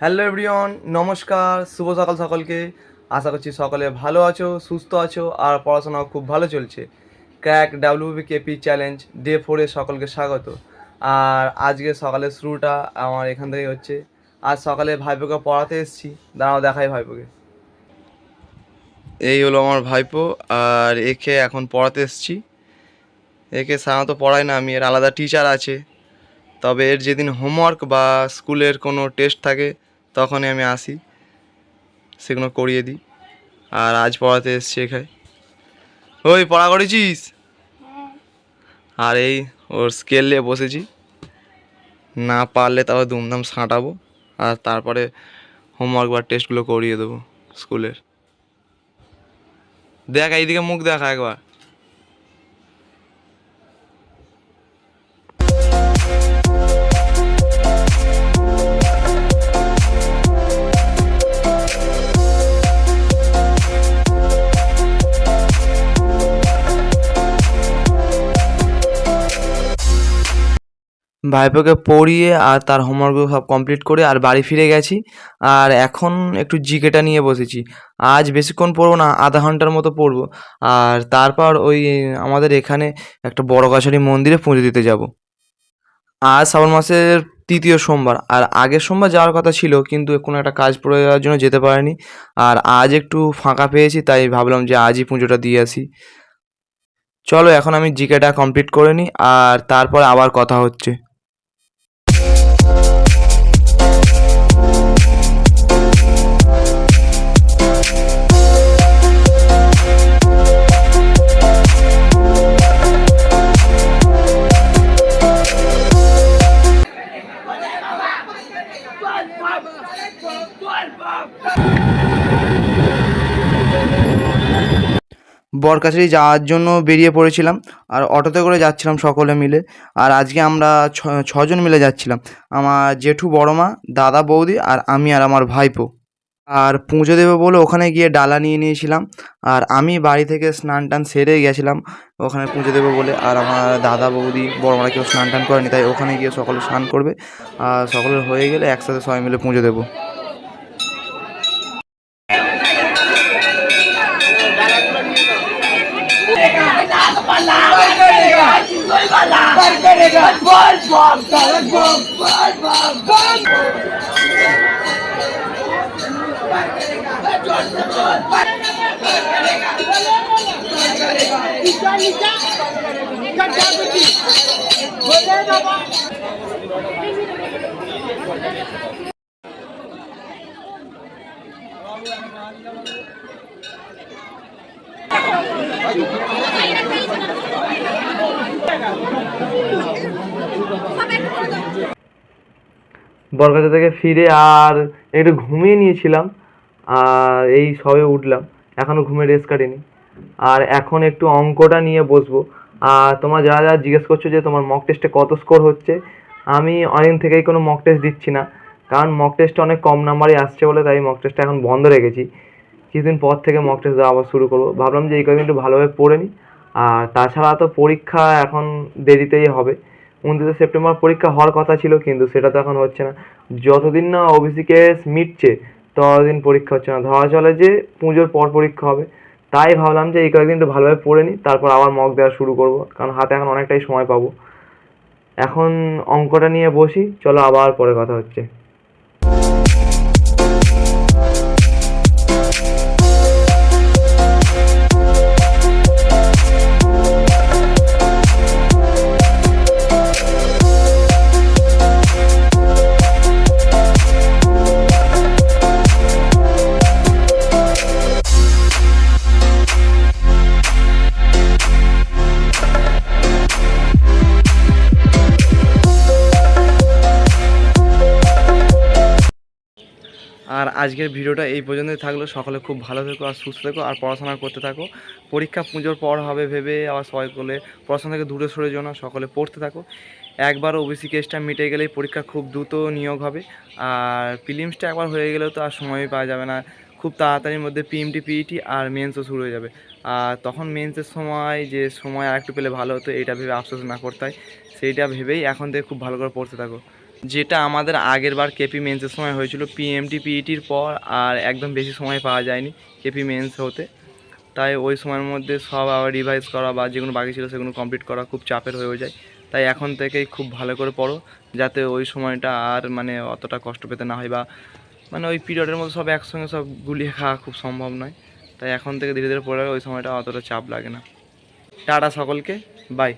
Hello everyone নমস্কার, শুভ সকাল সকলকে। আশা করছি সকলে ভালো আছো, সুস্থ আছো, আর পড়াশোনাও খুব ভালো চলছে। Crack WB KP challenge day ফোরে সকলকে স্বাগত। আর আজকে সকালের শুরুটা আমার এখান থেকে হচ্ছে। আজ সকালে ভাইপোকে পড়াতে এসেছি। দাঁড়াও দেখাই ভাইপোকে। এই হলো আমার ভাইপো আর একে এখন পড়াতে এসেছি। একে সাধারণত পড়াই না আমি এর আলাদা টিচার আছে। তবে এর যেদিন হোমওয়ার্ক বা স্কুলের কোনো টেস্ট থাকে তখনই আমি আসি। সেগুলো করিয়ে দিই। আর আজ পড়াতে এসছি এখানে। ওই পড়া করেছিস? আর এই ওর স্কেল নিয়ে বসেছি। না পারলে তারপর দুমদাম সাঁটাবো। আর তারপরে হোমওয়ার্ক বা টেস্টগুলো করিয়ে দেবো স্কুলের। দেখ এইদিকে মুখ দেখা একবার। ভাইপোকে পড়িয়ে আর তার হোমওয়ার্কগুলো সব কমপ্লিট করে আর বাড়ি ফিরে গেছি। আর এখন একটু জিকেটা নিয়ে বসেছি। আজ বেশিক্ষণ পড়ব না, আধা ঘণ্টার মতো পড়ব। আর তারপর ওই আমাদের এখানে একটা বড় গাছারি মন্দিরে পুজো দিতে যাব। আজ শ্রাবণ মাসের তৃতীয় সোমবার। আর আগের সোমবার যাওয়ার কথা ছিল, কিন্তু কোনো একটা কাজ পড়ে যাওয়ার জন্য যেতে পারিনি। আর আজ একটু ফাঁকা পেয়েছি, তাই ভাবলাম যে আজই পুজোটা দিয়ে আসি। চলো, এখন আমি জিকেটা কমপ্লিট করে নিই, আর তারপর আবার কথা হচ্ছে। বরকাছারি যাওয়ার জন্য বেরিয়ে পড়েছিলাম আর অটোতে করে যাচ্ছিলাম সকলে মিলে। আর আজকে আমরা ছ, ছজন মিলে যাচ্ছিলাম। আমার জেঠু বড় মা দাদা বৌদি আর আমি আর আমার ভাইপো। আর পুজো দেবো বলে ওখানে গিয়ে ডালা নিয়ে নিয়েছিলাম। আর আমি বাড়ি থেকে স্নান টান সেরে গেছিলাম ওখানে পুজো দেবো বলে। আর আমার দাদা বৌদি বড় মারা কেউ স্নান টান করেনি, তাই ওখানে গিয়ে সকলে স্নান করবে। আর সকলের হয়ে গেলে একসাথে সবাই মিলে পুজো দেবো। प्यार करेगा। बोल बम बोल बम बोल बम बम नीचा नीचा বরগাছা থেকে ফিরে আর একটু ঘুমিয়ে নিয়েছিলাম, আর এই সবে উঠলাম। এখনও ঘুমে রেস্ট কাটিনি। আর এখন একটু অঙ্কটা নিয়ে বসবো। আর তোমরা যারা যারা জিজ্ঞেস করছ যে তোমার মক টেস্টে কত স্কোর হচ্ছে, আমি অনেকদিন থেকেই কোনো মক টেস্ট দিচ্ছি না। কারণ মক টেস্টে অনেক কম নাম্বারই আসছে বলে তাই মক টেস্টটা এখন বন্ধ রেখেছি। কিছুদিন পর থেকে মক টেস্ট দেওয়া আবার শুরু করব। ভাবলাম যে এই কদিন একটু ভালোভাবে পড়ে নিই আর তাছাড়া তো পরীক্ষা এখন দেরিতেই হবে। উনত্রিশে সেপ্টেম্বর পরীক্ষা হওয়ার কথা ছিল, কিন্তু সেটা তো এখন হচ্ছে না। যতদিন না ওবিসি কেস মিটছে, ততদিন পরীক্ষা হচ্ছে না। ধরা চলে যে পুজোর পর পরীক্ষা হবে। তাই ভাবলাম যে এই কয়েকদিন একটু ভালোভাবে পড়ে নিই, তারপর আবার মগ দেওয়া শুরু করব, কারণ হাতে এখন অনেকটাই সময় পাবো। এখন অঙ্কটা নিয়ে বসি, চলো আবার পরে কথা হচ্ছে। আর আজকের ভিডিওটা এই পর্যন্তই থাকল। সকলে খুব ভালো থেকো আর সুস্থ থেকো আর পড়াশোনা করতে থাকো। পরীক্ষা পুজোর পর হবে ভেবে আবার সবাই করলে পড়াশোনা থেকে দূরে সরে যেও না, সকলে পড়তে থাকো। একবার ওবিসি কেসটা মিটে গেলেই পরীক্ষা খুব দ্রুত নিয়োগ হবে। আর ফিলিমসটা একবার হয়ে গেলেও তো আর সময় পাওয়া যাবে না। খুব তাড়াতাড়ির মধ্যে পিএমটি পিইটি আর মেন্সও শুরু হয়ে যাবে। আর তখন মেন্সের সময় যে সময় আর একটু পেলে ভালো হতো, এইটা ভেবে আফসোস না করতে হয়। সেইটা ভেবেই এখন থেকে খুব ভালো করে পড়তে থাকো। যেটা আমাদের আগের বার কেপি মেন্সের সময় হয়েছিল। পিএমটি পিইটির পর আর একদম বেশি সময় পাওয়া যায়নি কেপি মেন্স হতে। তাই ওই সময়ের মধ্যে সব আবার রিভাইজ করা বা যেগুলো বাকি ছিল সেগুলো কমপ্লিট করা খুব চাপের হয়ে যায়। তাই এখন থেকেই খুব ভালো করে পড়ো, যাতে ওই সময়টা আর মানে অতটা কষ্ট পেতে না হয় বা মানে ওই পিরিয়ডের মধ্যে সব একসঙ্গে সব গুলিয়ে খাওয়া খুব সম্ভব নয়। তাই এখন থেকে ধীরে ধীরে পড়ে ওই সময়টা অতটা চাপ লাগে না। টাটা সকলকে বাই